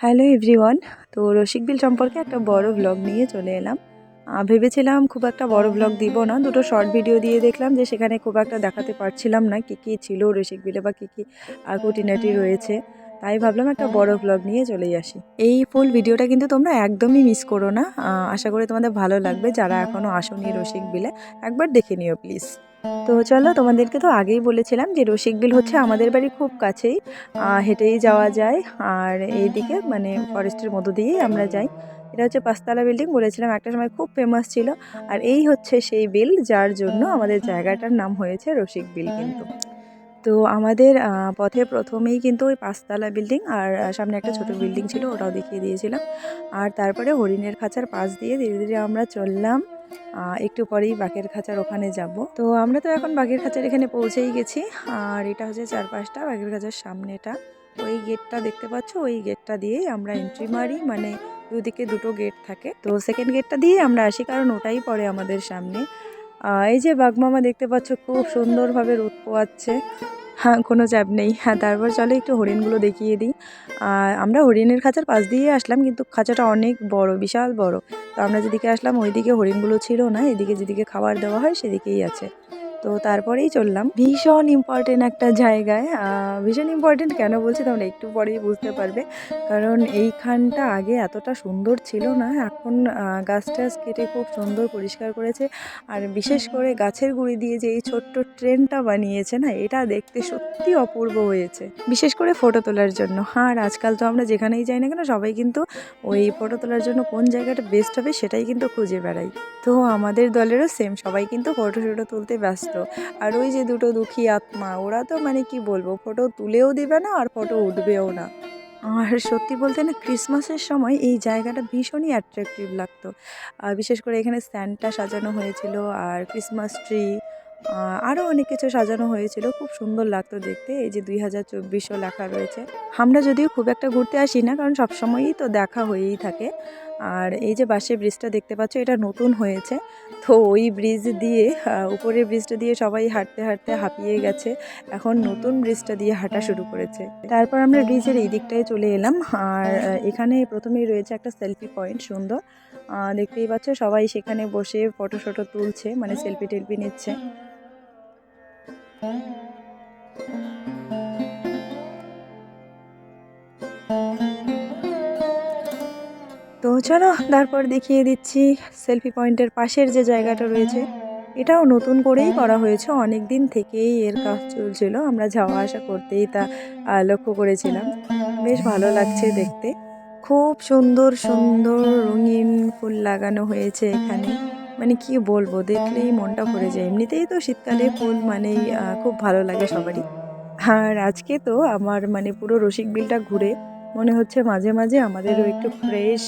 Hello everyone তো রসিক বিল সম্পর্কে একটা বড় ব্লগ নিয়ে চলে এলাম। ভেবেছিলাম খুব একটা বড় ব্লগ দিব না। দুটো শর্ট ভিডিও দিয়ে দেখলাম যে সেখানে খুব একটা দেখাতে পারছিলাম না কী কী ছিল রসিক বিলে বা কী কী আহ, খুঁটিনাটি রয়েছে। তাই ভাবলাম একটা বড় ব্লগ নিয়ে চলে আসি। এই ফুল ভিডিওটা কিন্তু তোমরা একদমই মিস করো না। আশা করি তোমাদের ভালো লাগবে। যারা এখনও আসনি রসিক বিলে, একবার দেখে নিও প্লিজ তো চলো, তোমাদেরকে তো আগেই বলেছিলাম যে রসিক বিল হচ্ছে আমাদের বাড়ি খুব কাছেই। হেঁটেই যাওয়া যায়। আর এইদিকে মানে ফরেস্টের মধ্য দিয়েই আমরা যাই। এটা হচ্ছে পাঁচতলা বিল্ডিং বলেছিলাম, একটা সময় খুব ফেমাস ছিল। আর এই হচ্ছে সেই বিল, যার জন্য আমাদের জায়গাটার নাম হয়েছে রসিক বিল কিন্তু। তো আমাদের পথে প্রথমেই কিন্তু ওই পাঁচতলা বিল্ডিং আর সামনে একটা ছোট বিল্ডিং ছিল, ওটাও দেখিয়ে দিয়েছিলাম। আর তারপরে হরিণের খাঁচার পাশ দিয়ে ধীরে ধীরে আমরা চললাম। একটু পরেই বাঘের খাঁচার ওখানে যাব। তো আমরা তো এখন বাঘের খাঁচার এখানে পৌঁছেই গেছি। আর এটা হচ্ছে চারপাশটা, বাঘের খাঁচার সামনেটা। ওই গেটটা দেখতে পাচ্ছ? ওই গেটটা দিয়েই আমরা এন্ট্রি মারি। মানে দুদিকে দুটো গেট থাকে। তো সেকেন্ড গেটটা দিয়ে আমরা আসি, কারণ ওটাই পড়ে আমাদের সামনে। এই যে বাঘমামা দেখতে পাচ্ছ, খুব সুন্দরভাবে রোদ পোয়াচ্ছে। হ্যাঁ কোনো চাপ নেই। হ্যাঁ তারপর চলে একটু হরিণগুলো দেখিয়ে দিই। আর আমরা হরিণের খাঁচার পাশ দিয়ে আসলাম, কিন্তু খাঁচাটা অনেক বড়, বিশাল বড়। তো আমরা যেদিকে আসলাম, ওইদিকে হরিণগুলো ছিল না। এদিকে যেদিকে খাবার দেওয়া হয়, সেদিকেই আছে। তো তারপরেই চললাম। ভীষণ ইম্পর্টেন্ট একটা জায়গায়। ভীষণ ইম্পর্টেন্ট কেন বলছি তোমরা একটু পরেই বুঝতে পারবে। কারণ এইখানটা আগে এতটা সুন্দর ছিল না, এখন গাছ টাছ কেটে খুব সুন্দর পরিষ্কার করেছে। আর বিশেষ করে গাছের গুঁড়ি দিয়ে যে এই ছোট্ট ট্রেনটা বানিয়েছে না, এটা দেখতে সত্যি অপূর্ব হয়েছে। বিশেষ করে ফটো তোলার জন্য। আর আজকাল তো আমরা যেখানেই যাই না কেন, সবাই কিন্তু ওই ফটো তোলার জন্য কোন জায়গাটা বেস্ট হবে সেটাই কিন্তু খুঁজে বেড়াই। তো আমাদের দলেরও সেম সবাই কিন্তু ফটো টটো তুলতে ব্যস্ত। আর ওই যে দুটো দুঃখী আত্মা, ওরা তো মানে কি বলব ফটো তুলেও দিবে না আর ফটো উঠবেও না। আর সত্যি বলতে না ক্রিসমাসের সময় এই জায়গাটা ভীষণই অ্যাট্রাকটিভ লাগতো। আর বিশেষ করে এখানে স্ট্যান্ডটা সাজানো হয়েছিল, আর ক্রিসমাস ট্রি আরও অনেক কিছু সাজানো হয়েছিল। খুব সুন্দর লাগতো দেখতে, এই যে দুই হাজার চব্বিশও লেখা রয়েছে। আমরা যদিও খুব একটা ঘুরতে আসি না, কারণ সবসময়ই তো দেখা হয়েই থাকে। আর এই যে বাসে ব্রিজটা দেখতে পাচ্ছ, এটা নতুন হয়েছে। তো ওই ব্রিজ দিয়ে উপরের ব্রিজটা দিয়ে সবাই হাঁটতে হাঁটতে হাঁপিয়ে গেছে। এখন নতুন ব্রিজটা দিয়ে হাঁটা শুরু করেছে। তারপর আমরা ব্রিজের এই দিকটায় চলে এলাম। আর এখানে প্রথমেই রয়েছে একটা সেলফি পয়েন্ট, সুন্দর। দেখতেই পাচ্ছ, সবাই সেখানে বসে ফটো ফটো তুলছে মানে সেলফি টেলফি নিচ্ছে। তো চলো, তারপর দেখিয়ে দিচ্ছি সেলফি পয়েন্টের পাশের যে জায়গাটা রয়েছে। এটাও নতুন করেই করা হয়েছে অনেক দিন থেকেই এর কাজ চলছিল, আমরা যাওয়া আসা করতেই তা লক্ষ্য করেছিলাম। বেশ ভালো লাগছে দেখতে। খুব সুন্দর সুন্দর রঙিন ফুল লাগানো হয়েছে এখানে। মানে কি বলব, দেখলেই মনটা ভরে যায়। এমনিতেই তো শীতকালে ফুল মানেই খুব ভালো লাগে সবারই। আর আজকে তো আমার মানে পুরো রসিক বিলটা ঘুরে মনে হচ্ছে মাঝে মাঝে আমাদেরও একটু ফ্রেশ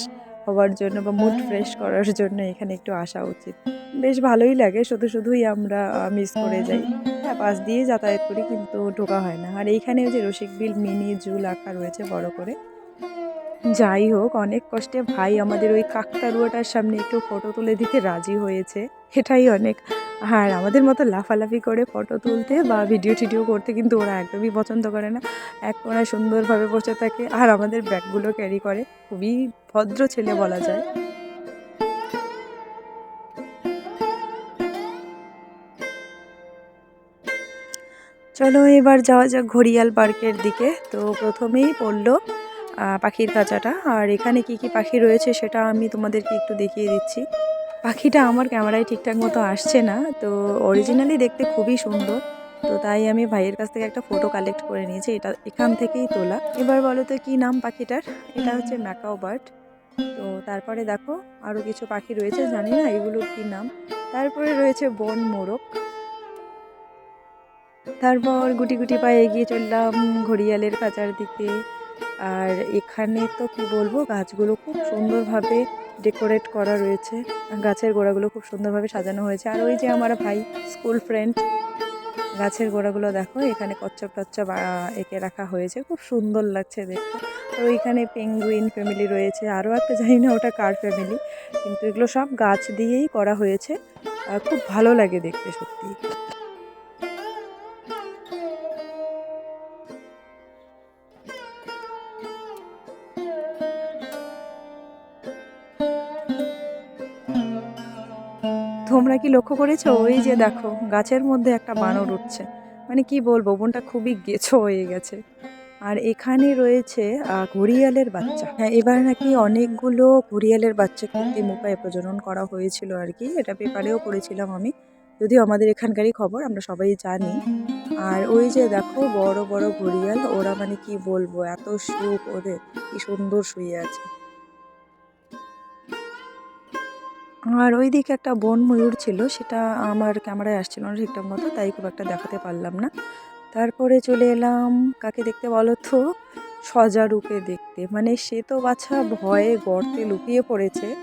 হওয়ার জন্য বা মুড ফ্রেশ করার জন্য এখানে একটু আসা উচিত। বেশ ভালোই লাগে শুধু শুধুই আমরা মিস করে যাই। হ্যাঁ। পাশ দিয়ে যাতায়াত করি কিন্তু ঢোকা হয় না। আর এইখানে যে রসিক বিল মিনি জু আঁকা রয়েছে বড় করে। যাই হোক অনেক কষ্টে ভাই আমাদের ওই কাকতারুয়াটার সামনে একটু ফটো তুলে দিতে রাজি হয়েছে। এটাই অনেক। আর আমাদের মতো লাফালাফি করে ফটো তুলতে বা ভিডিও টিডিও করতে কিন্তু ওরা একদমই পছন্দ করে না। এক কোনায় সুন্দরভাবে বসে থাকে আর আমাদের ব্যাগগুলো ক্যারি করে। খুবই ভদ্র ছেলে বলা যায়। চলো এবার যাওয়া যাক ঘড়িয়াল পার্কের দিকে। তো প্রথমেই পড়ল পাখির কাঁচাটা আর এখানে কি কি পাখি রয়েছে সেটা আমি তোমাদেরকে একটু দেখিয়ে দিচ্ছি। পাখিটা আমার ক্যামেরায় ঠিকঠাক মতো আসছে না, তো অরিজিনালি দেখতে খুবই সুন্দর। তো তাই আমি ভাইয়ের কাছ থেকে একটা ফটো কালেক্ট করে নিয়েছি, এটা এখান থেকেই তোলা। এবার বলো তো কী নাম পাখিটার? এটা হচ্ছে ম্যাকাও বার্ড তো তারপরে দেখো আরও কিছু পাখি রয়েছে, জানি না এগুলোর কী নাম। তারপরে রয়েছে বন মোরগ। তারপর গুটি গুটি পায়ে এগিয়ে চললাম ঘড়িয়ালের খাঁচার দিকে। আর এখানে তো কি বলব, গাছগুলো খুব সুন্দরভাবে ডেকোরেট করা রয়েছে। গাছের গোড়াগুলো খুব সুন্দরভাবে সাজানো হয়েছে। আর ওই যে আমার ভাই, স্কুল ফ্রেন্ড, গাছের গোড়াগুলো দেখো, এখানে কচ্ছপ টচ্ছপ এঁকে রাখা হয়েছে। খুব সুন্দর লাগছে দেখতে। আর ওইখানে পেঙ্গুইন ফ্যামিলি রয়েছে। আরও একটা, জানি না ওটা কার ফ্যামিলি, কিন্তু এগুলো সব গাছ দিয়েই করা হয়েছে। খুব ভালো লাগে দেখতে সত্যি তোমরা কি লক্ষ্য করেছ? ওই যে দেখো, গাছের মধ্যে একটা বানর উঠছে। মানে কি বলব, বোনটা খুবই গেছো হয়ে গেছে। আর এখানে রয়েছে ঘড়িয়ালের বাচ্চা। হ্যাঁ এবার নাকি অনেকগুলো ঘড়িয়ালের বাচ্চা কৃত্রিম উপায়ে প্রজনন করা হয়েছিল আর কি। এটা পেপারেও পড়েছিলাম আমি। যদিও আমাদের এখানকারই খবর, আমরা সবাই জানি। আর ওই যে দেখো, বড় বড় ঘড়িয়াল, ওরা মানে কি বলব, এত সুখ ওদের, কি সুন্দর শুয়ে আছে। আর ওইদিকে একটা বন ময়ূর ছিল, সেটা আমার ক্যামেরায় আসছিল না ঠিকঠাক মতো, তাই খুব একটা দেখাতে পারলাম না। তারপরে চলে এলাম, কাকে দেখতে বলো তো? সজারুকে দেখতে। মানে সে তো বাছা ভয়ে গর্তে লুকিয়ে পড়েছে।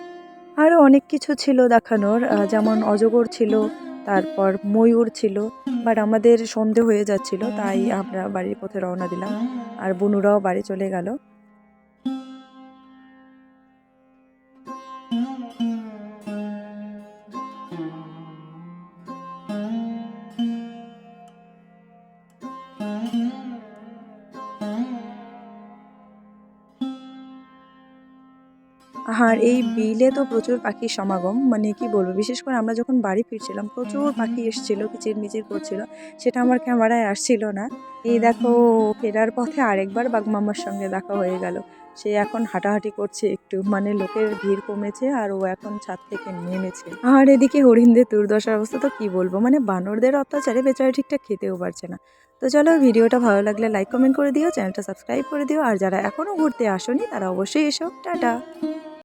আরও অনেক কিছু ছিল দেখানোর যেমন অজগর ছিল, তারপর ময়ূর ছিল, বাট আমাদের সন্ধে হয়ে যাচ্ছিল, তাই আমরা বাড়ির পথে রওনা দিলাম। আর বনুরাও বাড়ি চলে গেল। আর এই বিলে তো প্রচুর পাখির সমাগম মানে কি বলব, বিশেষ করে আমরা যখন বাড়ি ফিরছিলাম, প্রচুর পাখি এসেছিল কিচিরমিচির করছিল, সেটা আমার ক্যামেরায় আসছিল না। এই দেখো, ফেরার পথে আরেকবার বাগমামার সঙ্গে দেখা হয়ে গেল। সে এখন হাঁটাহাঁটি করছে একটু মানে লোকের ভিড় কমেছে আর ও এখন ছাদ থেকে নেমেছে। আর এদিকে হরিণদের দুর্দশার অবস্থা তো কি বলব মানে বানরদের অত্যাচারে বেচারা ঠিকঠাক খেতেও পারছে না। তো চলো ভিডিওটা ভালো লাগলে লাইক কমেন্ট করে দিও চ্যানেলটা সাবস্ক্রাইব করে দিও, আর যারা এখনও ঘুরতে আসনি তারা অবশ্যই এসো। টাটা।